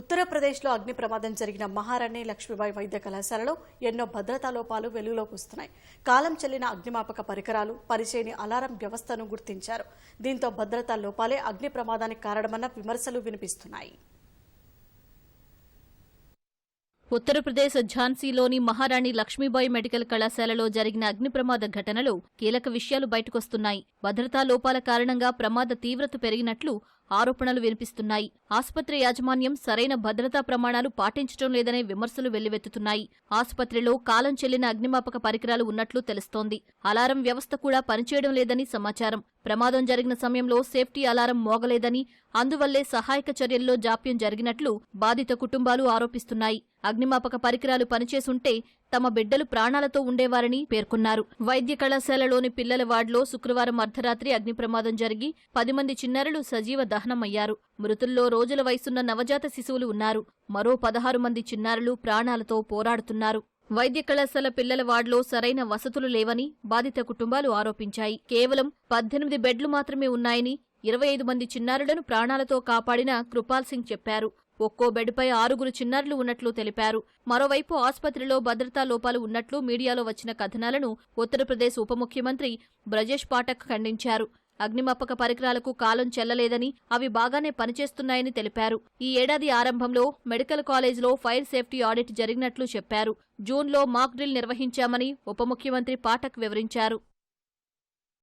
ఉత్తరప్రదేశ్లో అగ్ని ప్రమాదం జరిగిన మహారాణి లక్ష్మీబాయి వైద్య కళాశాలలో ఎన్నో భద్రతా లోపాలు వెలుగులోకి వస్తున్నాయి. కాలం చెల్లిన అగ్నిమాపక పరికరాలు పరిచయని అలారం వ్యవస్థను గుర్తించారు. దీంతో భద్రతా లోపాలే అగ్ని ప్రమాదానికి కారణమన్న విమర్శలు వినిపిస్తున్నాయి. ఉత్తరప్రదేశ్ ఝాన్సీలోని మహారాణి లక్ష్మీబాయి మెడికల్ కళాశాలలో జరిగిన అగ్ని ప్రమాద ఘటనలో కీలక విషయాలు బయటకొస్తున్నాయి. భద్రతా లోపాల కారణంగా ప్రమాద తీవ్రత పెరిగినట్లు ఆరోపణలు వినిపిస్తున్నాయి. ఆసుపత్రి యాజమాన్యం సరైన భద్రతా ప్రమాణాలు పాటించడం లేదనే విమర్శలు వెల్లువెత్తుతున్నాయి. ఆసుపత్రిలో కాలం చెల్లిన అగ్నిమాపక పరికరాలు ఉన్నట్లు తెలుస్తోంది. అలారం వ్యవస్థ కూడా పనిచేయడం లేదని సమాచారం. ప్రమాదం జరిగిన సమయంలో సేఫ్టీ అలారం మోగలేదని అందువల్లే సహాయక చర్యల్లో జాప్యం జరిగినట్లు బాధిత కుటుంబాలు ఆరోపిస్తున్నాయి. అగ్నిమాపక పరికరాలు పనిచేసుంటే తమ బిడ్డలు ప్రాణాలతో ఉండేవారని పేర్కొన్నారు. వైద్య కళాశాలలోని పిల్లల వార్డులో శుక్రవారం అర్ధరాత్రి అగ్ని ప్రమాదం జరిగి పది మంది చిన్నారులు సజీవ దహనమయ్యారు. మృతుల్లో రోజుల వయసున్న నవజాత శిశువులు ఉన్నారు. మరో పదహారు మంది చిన్నారులు ప్రాణాలతో పోరాడుతున్నారు. వైద్య కళాశాల పిల్లల వార్డులో సరైన వసతులు లేవని బాధిత కుటుంబాలు ఆరోపించాయి. కేవలం పద్దెనిమిది బెడ్లు మాత్రమే ఉన్నాయని ఇరవై ఐదు మంది చిన్నారులను ప్రాణాలతో కాపాడిన కృపాల్ సింగ్ చెప్పారు. ఒక్కో బెడ్పై ఆరుగురు చిన్నారులు ఉన్నట్లు తెలిపారు. మరోవైపు ఆసుపత్రిలో భద్రతా లోపాలు ఉన్నట్లు మీడియాలో వచ్చిన కథనాలను ఉత్తరప్రదేశ్ ఉప ముఖ్యమంత్రి బ్రజేష్ పాఠక్ ఖండించారు. అగ్నిమాపక పరికరాలకు కాలం చెల్లలేదని అవి బాగానే పనిచేస్తున్నాయని తెలిపారు. ఈ ఏడాది ఆరంభంలో మెడికల్ కాలేజ్లో ఫైర్ సేఫ్టీ ఆడిట్ జరిగినట్లు చెప్పారు. జూన్లో మాక్ డ్రిల్ నిర్వహించామని ఉప ముఖ్యమంత్రి పాఠక్ వివరించారు.